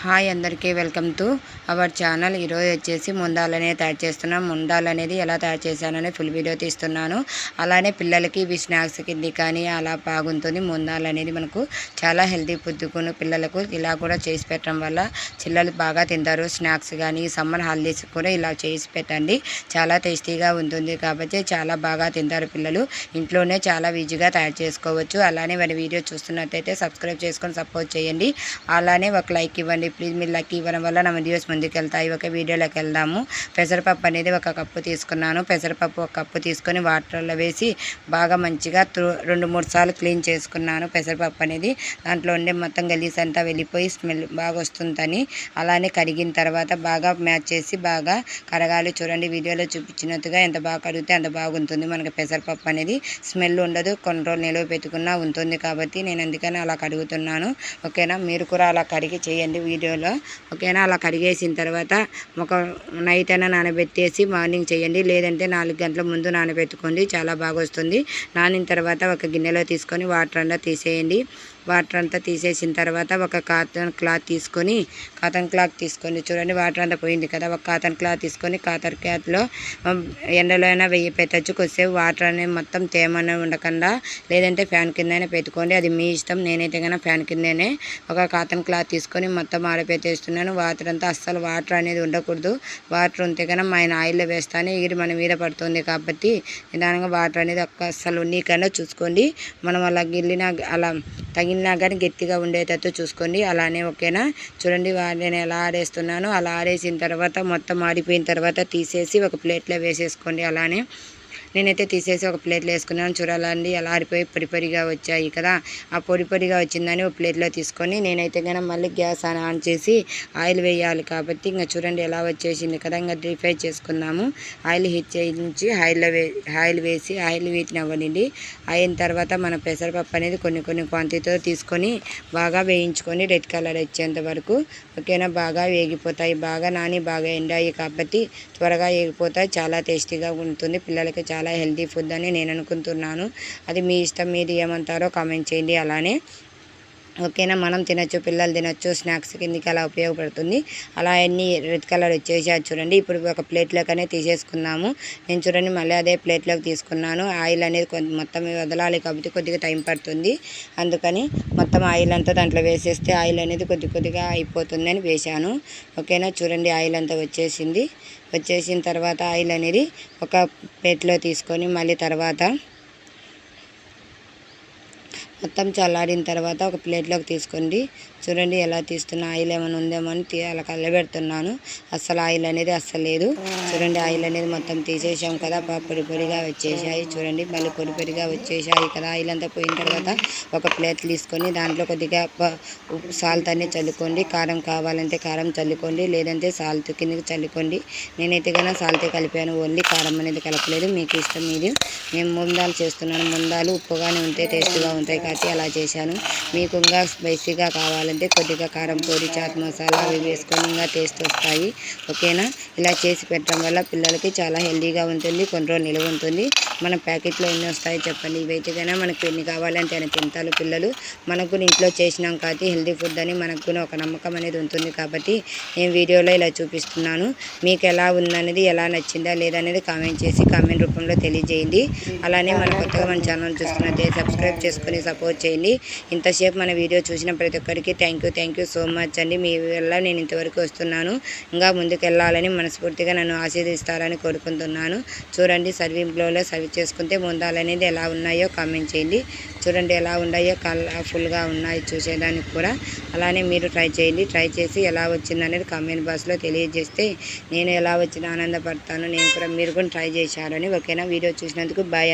Hi అందరికీ welcome to our channel. ఈరోజు వచ్చేసి ముందాలనే తయారు చేస్తున్నాం. ముందాలు అనేది ఎలా తయారు చేశానని ఫుల్ వీడియో తీస్తున్నాను. అలానే పిల్లలకి ఇవి స్నాక్స్ కింది కానీ అలా బాగుంటుంది. ముందాలు అనేది మనకు చాలా హెల్తీ పుద్దుకును పిల్లలకు ఇలా కూడా చేసి పెట్టడం వల్ల పిల్లలు బాగా తింటారు. స్నాక్స్ కానీ సమ్మర్ హాలిడేస్ కూడా ఇలా చేసి పెట్టండి. చాలా టేస్టీగా ఉంటుంది కాబట్టి చాలా బాగా తింటారు పిల్లలు. ఇంట్లోనే చాలా ఈజీగా తయారు చేసుకోవచ్చు. అలానే మన వీడియో చూస్తున్నట్టయితే సబ్స్క్రైబ్ చేసుకొని సపోర్ట్ చేయండి. అలానే ఒక లైక్ ఇవ్వండి. ప్లీజ్ మీరు లైక్ ఇవ్వడం వల్ల నా వీడియోస్ ముందుకెళ్తాయి ఒక వీడియోలోకి వెళ్దాము. పెసరపప్పు అనేది ఒక కప్పు తీసుకున్నాను. పెసరపప్పు ఒక కప్పు తీసుకొని వాటర్లో వేసి బాగా మంచిగా రెండు మూడు సార్లు క్లీన్ చేసుకున్నాను. పెసరపప్పు అనేది దాంట్లో ఉండే మొత్తం గలీస్ అంతా వెళ్ళిపోయి స్మెల్ బాగా వస్తుందని అలానే కడిగిన తర్వాత బాగా మ్యాచ్ చేసి బాగా కడగాలి చూడండి వీడియోలో చూపించినట్టుగా ఎంత బాగా కడిగితే అంత బాగుంటుంది. మనకి పెసరపప్పు అనేది స్మెల్ ఉండదు కొన్ని రోజులు నిలువ పెట్టుకున్నా ఉంటుంది కాబట్టి నేను అందుకని అలా కడుగుతున్నాను. ఓకేనా? మీరు కూడా అలా కడిగి చేయండి. వీడియోలో. ఓకేనా? అలా కడిగేసిన తర్వాత ఒక నైట్ అయినా నానబెట్టేసి మార్నింగ్ చేయండి. లేదంటే నాలుగు గంటల ముందు నానబెట్టుకోండి. చాలా బాగా వస్తుంది నానిన తర్వాత ఒక గిన్నెలో తీసుకొని వాటర్ అంతా తీసేయండి. వాటర్ అంతా తీసేసిన తర్వాత ఒక కాటన్ క్లాత్ తీసుకొని కాటన్ క్లాత్ తీసుకొని చూడండి వాటర్ అంతా పోయింది కదా. ఒక కాటన్ క్లాత్ తీసుకొని కాటన్ క్లాత్లో ఎండలో అయినా వెయ్యి పెట్టచ్చు. కొద్దిసేపు వాటర్ అనేది మొత్తం తేమనే ఉండకుండా లేదంటే ఫ్యాన్ కిందనే పెట్టుకోండి. అది మీ ఇష్టం. నేనైతే కన్నా ఫ్యాన్ కిందనే ఒక కాటన్ క్లాత్ తీసుకొని మొత్తం ఆడపెట్టేస్తున్నాను వాటర్ అంతా అస్సలు వాటర్ అనేది ఉండకూడదు. వాటర్ ఉంటే కన్నా ఆయన ఆయిల్లో వేస్తానే ఎగిరి మన మీద పడుతుంది కాబట్టి నిదానంగా వాటర్ అనేది అస్సలు నీకన్నా చూసుకోండి. మనం అలా గిల్లిన అలా తగిన మిగిలినా కానీ గట్టిగా ఉండేటట్టు చూసుకోండి. అలానే ఓకేనా? చూడండి నేను ఎలా ఆడేస్తున్నానో. అలా ఆడేసిన తర్వాత మొత్తం ఆడిపోయిన తర్వాత తీసేసి ఒక ప్లేట్లో వేసేసుకోండి. అలానే నేనైతే తీసేసి ఒక ప్లేట్లో వేసుకున్నాను. చూడాలండి అలా ఆరిపోయి పొడి పొడిగా వచ్చాయి కదా. ఆ పొడి పొడిగా వచ్చిందని ఒక ప్లేట్లో తీసుకొని నేనైతే కనుక మళ్ళీ గ్యాస్ ఆన్ చేసి ఆయిల్ వేయాలి కాబట్టి ఇంకా చూడండి ఎలా వచ్చేసింది కదా. ఇంకా డీప్ ఫ్రై చేసుకుందాము. ఆయిల్ హీట్ చేయించి ఆయిల్లో వే ఆయిల్ వేసి ఆయిల్ వీటినవ్వనండి అయిన తర్వాత మన పెసరపప్పు అనేది కొన్ని కొన్ని క్వాంటిటీతో తీసుకొని బాగా వేయించుకొని రెడ్ కలర్ వచ్చేంత వరకు ఓకేనా. బాగా వేగిపోతాయి. బాగా నాని బాగా ఎండాయి కాబట్టి త్వరగా వేగిపోతాయి. చాలా టేస్టీగా ఉంటుంది. పిల్లలకి చాలా చాలా హెల్తీ ఫుడ్ అని నేను అనుకుంటున్నాను. అది మీ ఇష్టం మీరు ఏమంటారో కామెంట్ చేయండి. అలానే ఓకేనా? మనం తినచ్చు పిల్లలు తినచ్చు స్నాక్స్ కిందకి అలా ఉపయోగపడుతుంది. అలా అన్నీ రెడ్ కలర్ వచ్చేసి చూడండి. ఇప్పుడు ఒక ప్లేట్లోకనే తీసేసుకున్నాము. నేను చూడండి మళ్ళీ అదే ప్లేట్లోకి తీసుకున్నాను. ఆయిల్ అనేది కొంత మొత్తం వదలాలి కాబట్టి కొద్దిగా టైం పడుతుంది. అందుకని మొత్తం ఆయిల్ అంతా దాంట్లో వేసేస్తే ఆయిల్ అనేది కొద్ది కొద్దిగా అయిపోతుందని వేశాను. ఓకేనా? చూడండి ఆయిల్ అంతా వచ్చేసింది. వచ్చేసిన తర్వాత ఆయిల్ అనేది ఒక ప్లేట్లో తీసుకొని మళ్ళీ తర్వాత మొత్తం చల్లారిన తర్వాత ఒక ప్లేట్లోకి తీసుకోండి. చూడండి ఎలా తీస్తున్న ఆయిల్ ఏమైనా ఉందేమో అని అలా కళ్ళబెడుతున్నాను. అస్సలు ఆయిల్ అనేది అస్సలు లేదు. చూడండి ఆయిల్ అనేది మొత్తం తీసేసాం కదా. పొడి పొడిగా వచ్చేసాయి. చూడండి మళ్ళీ పొడి పొడిగా వచ్చేసాయి కదా. ఆయిల్ అంతా పోయిన తర్వాత ఒక ప్లేట్ తీసుకొని దాంట్లో కొద్దిగా సాల్ట్ అనేది చల్లుకోండి. కారం కావాలంటే కారం చల్లుకోండి. లేదంటే సాల్ట్ కిందకి చల్లుకోండి. నేనైతే కన్నా సాల్టే కలిపాను. ఓన్లీ కారం అనేది కలపలేదు. మీకు ఇష్టం మీది మేము ముందాలు చేస్తున్నాను. ముందాలు ఉప్పుగానే ఉంటే టేస్ట్గా ఉంటాయి కాబట్టి అలా చేశాను. మీకు ఇంకా స్పైసీగా కావాలంటే కొద్దిగా కారం పొడి చాట్ మసాలా అవి వేసుకొని ఇంకా టేస్ట్ వస్తాయి. ఓకేనా? ఇలా చేసి పెట్టడం వల్ల పిల్లలకి చాలా హెల్దీగా ఉంటుంది కొన్ని రోజులు నిలువ ఉంటుంది. మన ప్యాకెట్లో ఎన్ని వస్తాయి చెప్పండి. ఇవైతే కన్నా మనకు ఎన్ని కావాలంటే అని తింటారు పిల్లలు. మనకు ఇంట్లో చేసినాం కాబట్టి హెల్దీ ఫుడ్ అని మనకు ఒక నమ్మకం అనేది ఉంటుంది కాబట్టి నేను వీడియోలో ఇలా చూపిస్తున్నాను. మీకు ఎలా ఉందనేది ఎలా నచ్చిందా లేదా అనేది కామెంట్ చేసి కామెంట్ రూపంలో తెలియజేయండి. అలానే మన కొత్తగా మన ఛానల్ చూస్తున్నట్టే సబ్స్క్రైబ్ చేసుకుని సపోర్ట్ చేయండి. ఇంతసేపు మన వీడియో చూసిన ప్రతి ఒక్కరికి thank you thank you so much అండి. మీ వల్ల నేను ఇంతవరకు వస్తున్నాను. ఇంకా ముందుకు వెళ్ళాలని మనస్ఫూర్తిగా నన్ను ఆశీర్దిస్తారని కోరుకుంటున్నాను. చూడండి సర్వింగ్లో సర్వ్ చేసుకుంటే ముందాలనేది ఎలా ఉన్నాయో కామెంట్ చేయండి. చూడండి ఎలా ఉన్నాయో కలర్ఫుల్గా ఉన్నాయి చూసేదానికి కూడా. అలానే మీరు ట్రై చేయండి. ట్రై చేసి ఎలా వచ్చిందనేది కామెంట్ బాక్స్లో తెలియజేస్తే నేను ఎలా వచ్చిన ఆనందపడతాను. నేను కూడా మీరు కూడా ట్రై చేశారని. ఓకేనా? వీడియో చూసినందుకు బాయ్